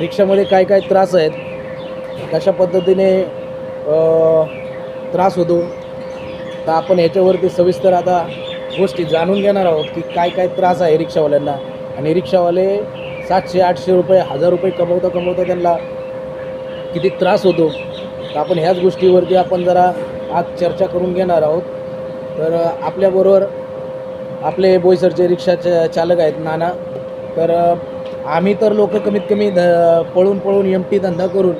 रिक्षामध्ये काय काय त्रास आहेत कशा पद्धतीने त्रास होतो तर आपण ह्याच्यावरती सविस्तर आता गोष्टी जाणून घेणार आहोत की काय काय त्रास आहे रिक्षावाल्यांना. आणि रिक्षावाले सातशे आठशे रुपये हजार रुपये कमवता कमवता त्यांना किती त्रास होतो. तर आपण ह्याच गोष्टीवरती आपण जरा आज चर्चा करून घेणार आहोत. तर आपल्याबरोबर आपले बोईसरचे रिक्षाचे चालक आहेत नाना. तर आम्ही तर लोक कमीत कमी ध पळून पळून एम टी धंदा करून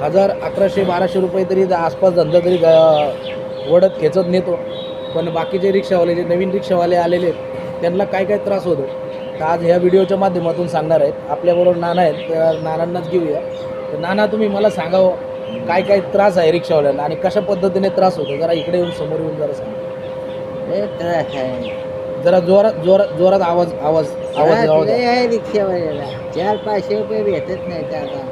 हजार अकराशे बाराशे रुपये तरी आसपास धंदा तरी वडत खेचत नेतो. पण बाकीचे रिक्षावाले जे नवीन रिक्षावाले आलेले आहेत त्यांना काय काय त्रास होतो? तर आज ह्या व्हिडिओच्या माध्यमातून सांगणार आहेत. आपल्याबरोबर नाना आहेत तर नानांनाच घेऊया. तर नाना तुम्ही मला सांगावं हो, काय काय त्रास आहे रिक्षावाल्यांना आणि कशा पद्धतीने त्रास होतो? जरा इकडे येऊन समोर येऊन जरा सांगा. त्रास आहे. जरा जोरात जोरात जोरात आवाज आवाज आवाज आहे रिक्षावाल्याला. चार पाचशे रुपये भेटत नाहीत आता.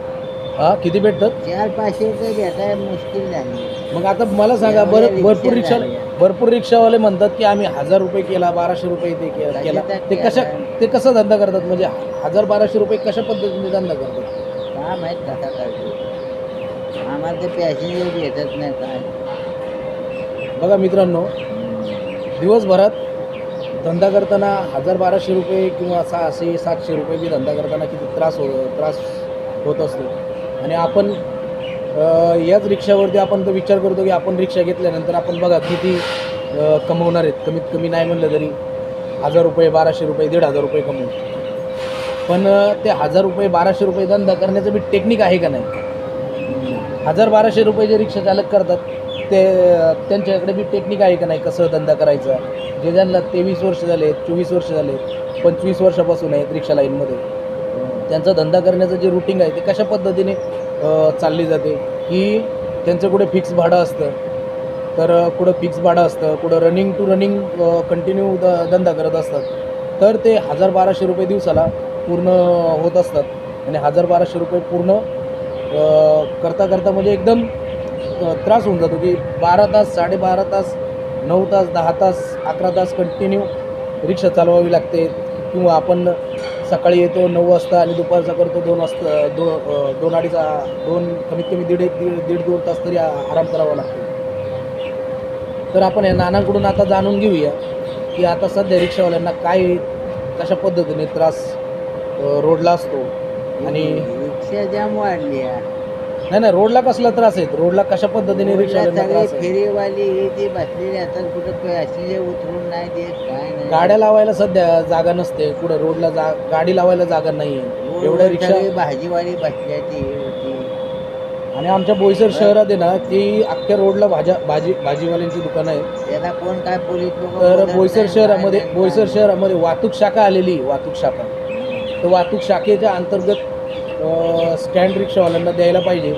हा किती भेटतात? चार पाचशे रुपये भेटायला मुश्किल झाली. मग आता मला सांगा बरं भरपूर रिक्षा. भरपूर रिक्षावाले म्हणतात की आम्ही हजार रुपये केला बाराशे रुपये ते केला. केला ते कशा? ते कसं धंदा करतात? म्हणजे हजार बाराशे रुपये कशा पद्धतीने धंदा करतात? काय माहीत कसा करतो. आम्हाला ते पॅसेंजर भेटत नाही काय बघा मित्रांनो दिवसभरात धंदा करताना हजार बाराशे रुपये किंवा सहाशे सातशे रुपये बी धंदा करताना किती त्रास हो त्रास होत असतो. आणि आपण याच रिक्षावरती आपण तो विचार करतो की आपण रिक्षा घेतल्यानंतर आपण बघा किती कमवणार आहेत. कमीत कमी नाही म्हणलं तरी हजार रुपये बाराशे रुपये दीड हजार रुपये कमवू. पण ते हजार रुपये बाराशे रुपये धंदा करण्याचं बी टेक्निक आहे का नाही? हजार बाराशे रुपये जे रिक्षा चालक करतात ते त्यांच्याकडे बी टेक्निक आहे का नाही कसं धंदा करायचा? जे ज्यांना तेवीस वर्ष झाले चोवीस वर्ष झाले पंचवीस वर्षापासून आहेत रिक्षा लाईनमध्ये त्यांचा धंदा करण्याचं जे रुटीन आहे ते कशा पद्धतीने चालली जाते? की त्यांचं कुठे फिक्स भाडं असतं. तर कुठं फिक्स भाडं असतं कुठं running to running continue the धंदा करत असतात. तर ते हजार बाराशे रुपये दिवसाला पूर्ण होत असतात. आणि हजार बाराशे रुपये पूर्ण करता करता म्हणजे एकदम त्रास होऊन जातो की बारा तास साडेबारा तास नऊ तास दहा तास अकरा तास कंटिन्यू रिक्षा चालवावी लागते किंवा आपण सकाळी येतो नऊ वाजता आणि दुपारचा करतो दोन वाजता दो दोन अडीच दोन कमीत कमी दीड एक दीड दीड दोन तास तरी आराम करावा लागतो तर आपण या नानांकडून आता जाणून घेऊया की आता सध्या रिक्षावाल्यांना काय कशा पद्धतीने त्रास रोडला असतो आणि रिक्षा जाम वाढली आहे. नाही नाही रोडला कसला त्रास आहे? रोडला कशा पद्धतीने रोडला रिक्षावाल्यांना सगळी त्रास आहे? फेरीवाली हे ते बसलेले आता कुठं उतरून नाही देत काय नाही. गाड्या लावायला सध्या जागा नसते कुठं रोडला जा गाडी लावायला जागा नाही रोडवर एवढ्या रिक्षा सगळी भाजीवाली बसल्या ती होती आणि आमच्या बोईसर शहरात आहे ना की अख्ख्या रोडला भाज्या भाजी भाजीवाल्यांची दुकानं आहेत. त्याला कोण काय पोलीस लोकं तर बोईसर नाही, शहरामध्ये काय नाही, बोईसर शहरामध्ये वाहतूक शाखा आलेली वाहतूक शाखा. तर वाहतूक शाखेच्या अंतर्गत स्टँड रिक्षावाल्यांना द्यायला पाहिजे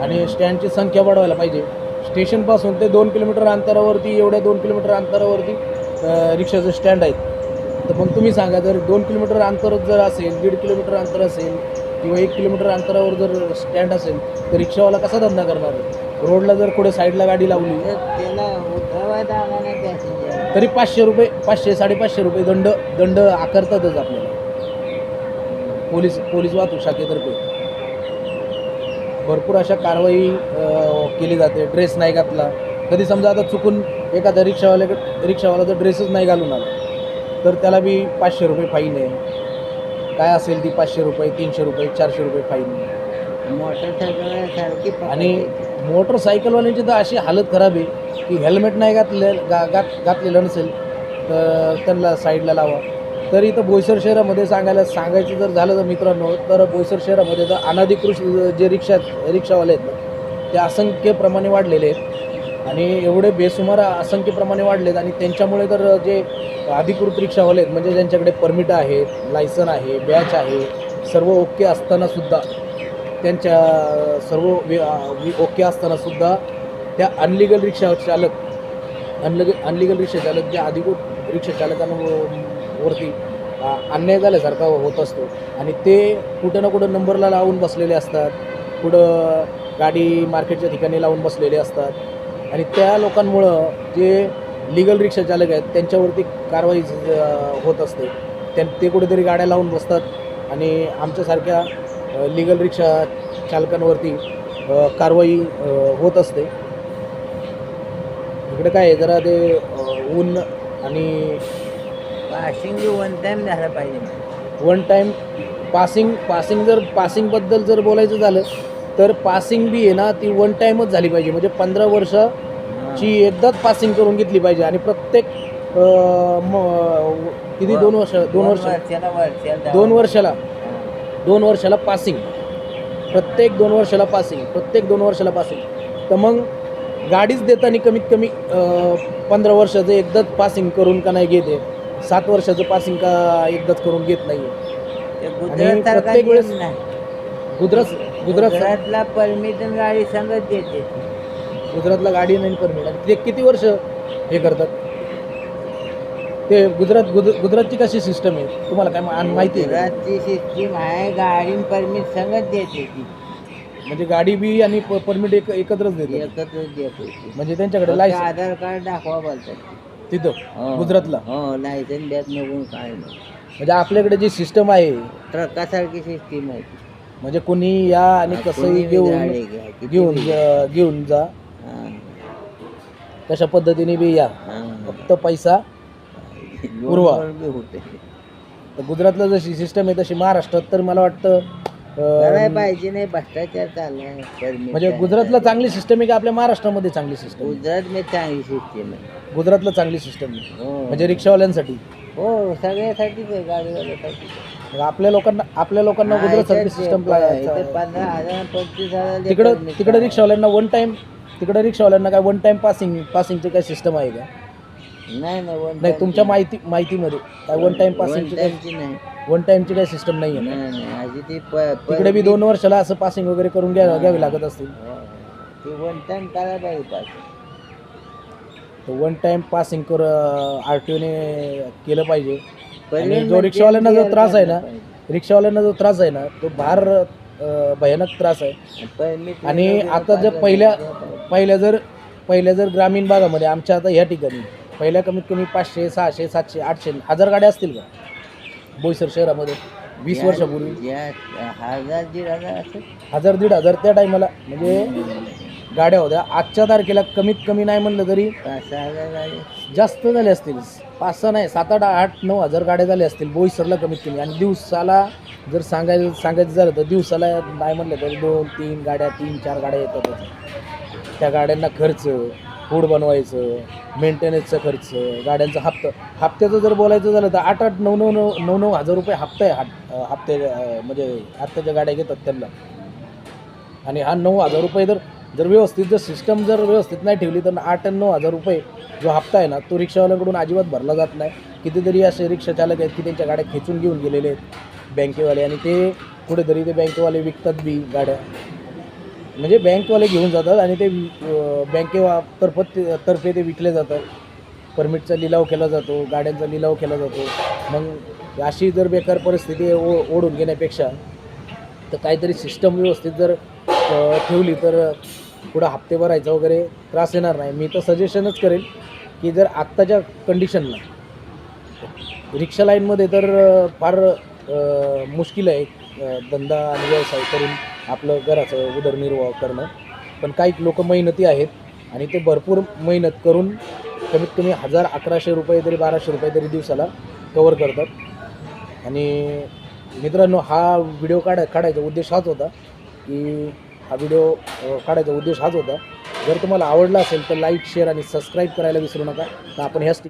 आणि स्टँडची संख्या वाढवायला पाहिजे. स्टेशनपासून ते दोन किलोमीटर अंतरावरती एवढ्या दोन किलोमीटर अंतरावरती रिक्षाचं स्टँड आहेत. तर मग तुम्ही सांगा जर दोन किलोमीटर अंतर जर असेल दीड किलोमीटर अंतर असेल किंवा एक किलोमीटर अंतरावर जर स्टँड असेल तर रिक्षावाला कसा धंदा करणार? रोडला जर कुठे साईडला गाडी लावली तरी पाचशे रुपये पाचशे साडेपाचशे रुपये दंड दंड आकारतातच आपल्याला. पोलीस पोलीस वाहतूक शाखेतर्फे. भरपूर अशा कारवाई केली जाते. ड्रेस नाही घातला. कधी समजा आता चुकून एखादा रिक्षावाल्याकडे रिक्षावाला जर ड्रेसच नाही घालून आला तर त्याला बी पाचशे रुपये फाईन आहे. काय असेल ती पाचशे रुपये तीनशे रुपये चारशे रुपये फाईन आहे. मोटरसायकल आणि. मोटरसायकलवाल्यांची तर अशी हालत खराब आहे की हेल्मेट नाही घातले गा घात घातलेलं नसेल तर त्यांना साईडला लावा. तर इथं बोईसर शहरामध्ये सांगायला सांगायचं जर झालं तर मित्रांनो तर बोईसर शहरामध्ये तर अनाधिकृत जे रिक्षा रिक्षावाले आहेत ना ते असंख्य प्रमाणे वाढलेले आहेत. आणि एवढे बेसुमार असंख्य प्रमाणे वाढलेत आणि त्यांच्यामुळे तर जे अधिकृत रिक्षावाले आहेत म्हणजे ज्यांच्याकडे परमिट आहेत लायसन आहे बॅच आहे सर्व ओके असतानासुद्धा त्यांच्या सर्व वि- ओके असतानासुद्धा त्या अनलिगल रिक्षा चालक अनलग अनलिगल रिक्षा चालक जे अधिकृत रिक्षा वरती अन्याय झाल्यासारखा होत असतो. आणि ते कुठं ना कुठं नंबरला लावून बसलेले असतात. कुठं गाडी मार्केटच्या ठिकाणी लावून बसलेले असतात. आणि त्या लोकांमुळं जे लिगल रिक्षा चालक आहेत त्यांच्यावरती कारवाई होत असते. त्यां ते कुठेतरी गाड्या लावून बसतात. आणि आमच्यासारख्या लिगल रिक्षा चालकांवरती कारवाई होत असते. इकडे काय आहे? जरा ते ऊन आणि पासिंग वन टाइम झाला पाहिजे. वन टाईम पासिंग पासिंग जर पासिंगबद्दल जर बोलायचं झालं तर पासिंग बी आहे ना ती वन टाईमच झाली पाहिजे. म्हणजे पंधरा वर्षाची एकदाच पासिंग करून घेतली पाहिजे. आणि प्रत्येक अं, म- किती दोन वर्ष दोन वर्ष? वर्षाला वर्षाला दोन वर्षाला. दोन वर्षाला पासिंग प्रत्येक दोन वर्षाला पासिंग प्रत्येक दोन वर्षाला पासिंग तर मग गाडीच देताना कमीत कमी पंधरा वर्षाचं एकदाच पासिंग करून का नाही घेते? सात वर्षाचं पासिंग का एकदाच करून घेत नाही आणि प्रत्येक वेळेस. गुजरात गुजरात गुजरातला परमिशन गाडी संगत देते. गुजरातला गाडी नाही परमिट आणि ते किती वर्ष हे करतात? ते गुजरात गुज- गुजरातची कशी सिस्टम आहे? तुम्हाला काय मा- माहिती आहे का? गुजरातची सिस्टीम आहे गाडी परमिट संगत देते ती. म्हणजे गाडी बी आणि परमिट एक एकत्रच देते एकत्र देते. म्हणजे त्यांच्याकडे फक्त आधार कार्ड दाखवा बोलतात. तिथं हो. गुजरातला हो लायसन द्यात नकून काय नाही म्हणजे आपल्याकडे जी सिस्टम आहे ट्रकासारखी सिस्टीम आहे ती. म्हणजे कोणी या आणि कसंही कोणी घेऊन गाडी घेऊन जा- घेऊन जा हा, कशा पद्धतीने बी या हा. फक्त पैसा पुरवा. लोकवर बी होते तर गुजरातला जशी सिस्टम आहे तशी महाराष्ट्रात तर मला वाटतं करायला पाहिजे नाही भ्रष्टाचार permit म्हणजे. गुजरातला चांगली सिस्टम आहे की आपल्या महाराष्ट्रामध्ये चांगली सिस्टम गुजरात मध्ये चांगली सिस्टीम आहे. गुजरातला चांगली सिस्टम आहे. हो. म्हणजे रिक्षावाल्यांसाठी? हो सगळ्यासाठीच आहे गाडीवाल्यासाठी मग आपल्या लोकांना आपल्या लोकांना गुजरात सारखी सिस्टम पंधरा हजार पंचवीस हजार तिकडं तिकडं. रिक्षावाल्यांना वन टाइम तिकडं रिक्षावाल्यांना काय वन टाइम पासिंग पासिंगची काय सिस्टम आहे का? नाही नाही तुमच्या माहिती माहितीमध्ये काय वन टाइम पासिंगची काय नाही. वन टाइमची काय सिस्टम नाही आहे नाही नाही आधी ती प- तिकडे बी दोन वर्षाला असं पासिंग वगैरे करून घ्या हा. घ्यावी लागत असतील हो, हो. ती वन टाइम करायला पाहिजे पास तर वन टाइम पासिंग कर आर टी ओने केलं पाहिजे जो रिक्षावाल्यांना जो clear त्रास आहे ना. रिक्षावाल्यांना जो त्रास आहे ना तो फार अं, भयानक त्रास आहे आणि आता जर पहिल्या-. पहिल्या जर पहिल्या जर ग्रामीण भागामध्ये आमच्या आता ह्या ठिकाणी पहिल्या कमीत कमी पाचशे सहाशे सातशे आठशे हजार गाड्या असतील का बोईसर शहरामध्ये वीस वर्षापूर्वी. या हजार दीड हजार असेल. हजार दीड हजार त्या टायमाला. म्हणजे गाड्या होत्या. आजच्या तारखेला कमीत कमी नाही म्हणलं तरी पाच सहा हजार गाडी. जास्त झाले असतील. पाच सहा नाही सात आठ आठ नऊ हजार गाड्या झाल्या असतील बोईसरला कमीत कमी. आणि दिवसाला जर सांगायचं सांगायचं झालं तर दिवसाला नाही म्हणलं तरी दोन तीन गाड्या तीन चार गाड्या येतातच. त्या गाड्यांना खर्च फूड बनवायचं मेंटेनन्सचा खर्च गाड्यांचा हप्ता. हप्त्याचं जर बोलायचं झालं तर आठ आठ नऊ नऊ नऊ नऊ नऊ हजार रुपये हप्ता आहे. हा हप्ते म्हणजे आत्ताच्या गाड्या घेतात त्यांना. आणि हा नऊ हजार रुपये जर जर व्यवस्थित जर सिस्टम जर व्यवस्थित नाही ठेवली तर आठ आणि नऊ हजार रुपये जो हप्ता आहे ना तो रिक्षावाल्याकडून अजिबात भरला जात नाही. कितीतरी असे रिक्षा चालक आहेत की त्यांच्या गाड्या खेचून घेऊन गेलेले आहेत. बँकेवाले आणि ते कुठेतरी ते बँकेवाले विकतात बी गाड्या. म्हणजे बँकवाले घेऊन जातात आणि ते बँकेतर्फत ते- तर्फे ते विकले जातात. परमिटचा लिलाव केला जातो गाड्यांचा लिलाव केला जातो. मग अशी जर बेकार परिस्थिती ओ ओढून घेण्यापेक्षा तर काहीतरी सिस्टम व्यवस्थित जर ठेवली तर पुढं हप्ते भरायचा वगैरे त्रास येणार नाही. मी तर सजेशनच करेल की जर आत्ताच्या कंडिशनला रिक्षा लाईनमध्ये तर फार मुश्किल आहे धंदा आणि व्यवसाय करून. आपलं घराचं उदरनिर्वाह करणं. पण काही लोक मेहनती आहेत आणि ते भरपूर मेहनत करून कमीत कमी हजार अकराशे रुपये तरी बाराशे रुपये तरी दिवसाला कवर करतात. आणि मित्रांनो हा व्हिडिओ काढा काढायचा उद्देश हाच होता की हा व्हिडिओ काढायचा उद्देश हाच होता. जर तुम्हाला आवडला असेल तर लाईक शेअर आणि सबस्क्राईब करायला विसरू नका. तर आपण ह्याच